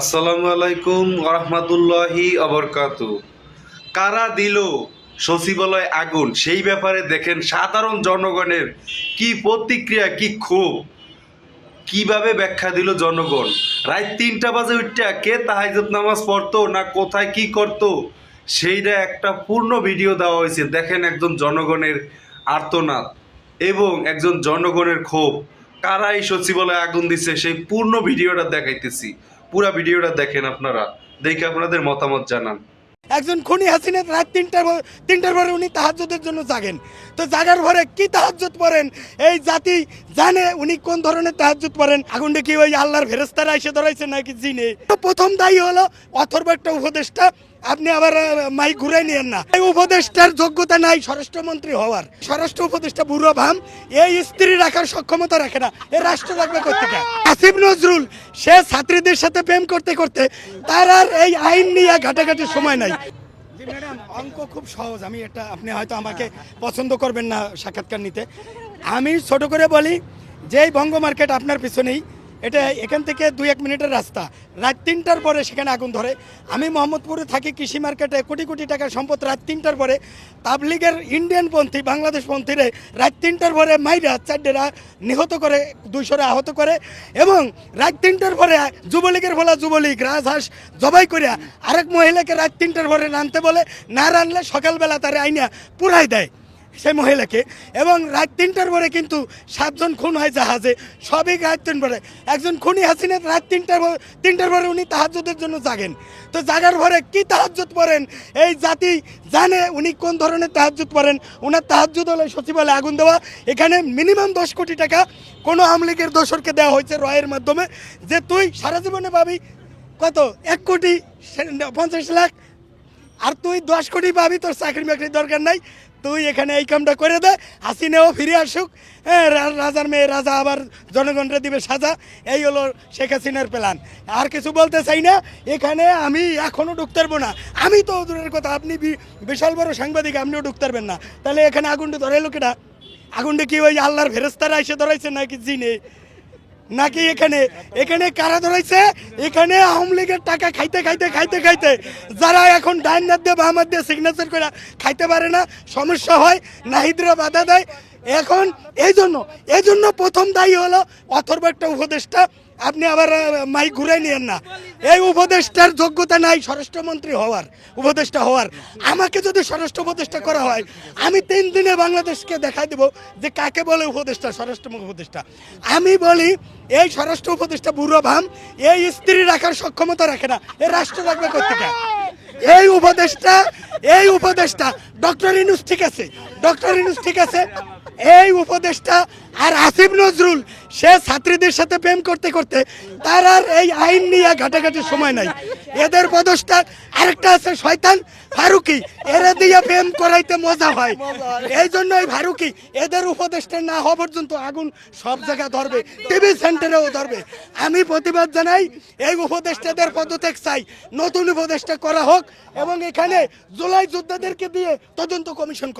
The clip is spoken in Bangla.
আসসালামু আলাইকুম রহমতুল্লাহি অবরকাত কারা দিল সচিবালয় আগুন? সেই ব্যাপারে দেখেন সাধারণ জনগণের কি প্রতিক্রিয়া, কি ক্ষোভ? কীভাবে ব্যাখ্যা দিল জনগণ? রাত তিনটা বাজে উঠটা কে তাহাজত নামাজ পড়তো না কোথায় কি করতো? সেইটা একটা পূর্ণ ভিডিও দেওয়া হয়েছে। দেখেন একজন জনগণের আর্তনাদ এবং একজন জনগণের ক্ষোভ। কারা এই সচিবালয়ে আগুন দিছে? সেই পূর্ণ ভিডিওটা দেখাইতেছি। পুরা ভিডিওটা দেখেন আপনারা দেখে আপনাদের মতামত জানান। একজন খুনি হাসিনা রাত তিনটার তিনটার পরে উনি তাহাজ্জুদের জন্য জাগেন। তো জাগার পরে কি তাহাজ্জুদ পড়েন? এই জাতি জানে উনি কোন ধরনের তাহাজ্জুদ পড়েন? আগুনটা কি ওই আল্লাহর ফেরেস্তারা এসে ধরাইছে নাকি জিনে। তো প্রথম দায়ী হলো অথর্ব একটা উপদেষ্টা। আপনি আবার মাই ঘুরাই নিয়েন না। এই উপদেষ্টার যোগ্যতা নাই স্বরাষ্ট্রমন্ত্রী হওয়ার। স্বরাষ্ট্র উপদেষ্টা বুড়ো ভাম, এই স্ত্রী রাখার সক্ষমতা রাখে না। এ রাষ্ট্র রাখবে কোথেকে আসিফ নজরুল, সে ছাত্রীদের সাথে প্রেম করতে করতে তার আর এই আইন নিয়ে ঘাটাঘাটির সময় নাই। ম্যাডাম, অঙ্ক খুব সহজ। আমি এটা, আপনি হয়তো আমাকে পছন্দ করবেন না সাক্ষাৎকার নিতে। আমি ছোট করে বলি, যেই বঙ্গ মার্কেট আপনার পিছনেই এটা এখান থেকে দুই এক মিনিটের রাস্তা। রাত তিনটার পরে সেখানে আগুন ধরে। আমি মোহাম্মদপুরে থাকি কৃষি মার্কেটে কোটি কোটি টাকার সম্পদ। রাত তিনটার পরে তাবলিগের ইন্ডিয়ান পন্থী, বাংলাদেশ পন্থীরে রাত তিনটার পরে মাইরা চারডেরা নিহত করে, দুইশোরে আহত করে এবং রাত তিনটার পরে যুবলীগের বলা যুবলীগ, রাজহাঁস জবাই করিয়া আরেক মহিলাকে রাত তিনটার পরে রানতে বলে, না রানলে সকালবেলা তারে আইনা পুরাই দেয়। সেই মহিলাকে। এবং রাত তিনটার পরে কিন্তু সাতজন খুন হয় জাহাজে। সবই রাত তিন পরে। একজন খুনি হাসিনা রাত তিনটার তিনটার পরে উনি তাহাজ্জুদের জন্য জাগেন। তো জাগার পরে কি তাহাজ্জুদ পড়েন? এই জাতি জানে উনি কোন ধরনের তাহাজ্জুদ পড়েন। ওনার তাহাজ্জুদ হলে সচিবালয়ে আগুন দেওয়া। এখানে মিনিমাম দশ কোটি টাকা কোনো আমলিগের দোসরকে দেওয়া হয়েছে রয়ের মাধ্যমে। যে তুই সারা জীবনে পাবি কত? এক কোটি পঞ্চাশ লাখ আর তুই দশ কোটি পাবি, তোর চাকরি বাকরির দরকার নাই। তুই এখানে এই কামটা করে দে, হাসিনেও ফিরে আসুক। হ্যাঁ রাজার মেয়ে রাজা আবার জনগণকে দিবে সাজা। এই হলো শেখ হাসিনার প্ল্যান আর কিছু বলতে চাই না, এখানে আমি এখনও ঢুকতে পারব না। আমি তো দূরের কথা, আপনি বিশাল বড় সাংবাদিক, আপনিও ঢুকতে পারবেন না। তাহলে এখানে আগুনটা ধরে লোকেটা আগুনটা কি ওই আল্লাহর ফেরেস্তারা এসে ধরাইছে নাকি জিনে? নাকি এখানে? এখানে কারা ধরাইছে? এখানে আওয়ামী লীগের টাকা খাইতে খাইতে খাইতে খাইতে। যারা এখন ডাইন নাদ দিয়ে, বা দিয়ে সিগনেচার করে খাইতে পারে না, সমস্যা হয়, নাহিদরা বাধা দেয়। এখন এই জন্য এই জন্য প্রথম দায়ী হলো অথর্ব একটা উপদেষ্টা। আপনি আবার আহ, মাই ঘুরে নিয়েন না। এই উপদেষ্টার যোগ্যতা নাই স্বরাষ্ট্রমন্ত্রী হওয়ার উপদেষ্টা হওয়ার। আমাকে যদি স্বরাষ্ট্র উপদেষ্টা করা হয় আমি তিন দিনে বাংলাদেশকে দেখাই দেব যে কাকে বলে উপদেষ্টা স্বরাষ্ট্র উপদেষ্টা। আমি বলি এই স্বরাষ্ট্র উপদেষ্টা বুড়ো ভাম এই স্ত্রী রাখার সক্ষমতা রাখে না এ রাষ্ট্র রাখবে কোথেকে এই উপদেষ্টা এই উপদেষ্টা ডক্টর ইনুস ঠিক আছে ডক্টর ইনুস ঠিক আছে। এই উপদেষ্টা আর আসিফ নজরুল, সে ছাত্রীদের সাথে প্রেম করতে করতে তার আর এই আইন নিয়ে ঘাটাঘাটির সময় নাই। এদের পদস্থা আরেকটা আছে, শয়তান ফারুকি, এরা দিয়ে প্রেম করাইতে মজা হয়। এই জন্য এই ফারুকি, এদের উপদেষ্টা না হওয়া পর্যন্ত আগুন সব জায়গায় ধরবে, টিভি সেন্টারেও ধরবে। আমি প্রতিবাদ জানাই, এই উপদেষ্টাদের পদত্যাগ চাই। নতুন উপদেষ্টা করা হোক এবং এখানে জুলাই যোদ্ধাদেরকে দিয়ে তদন্ত কমিশন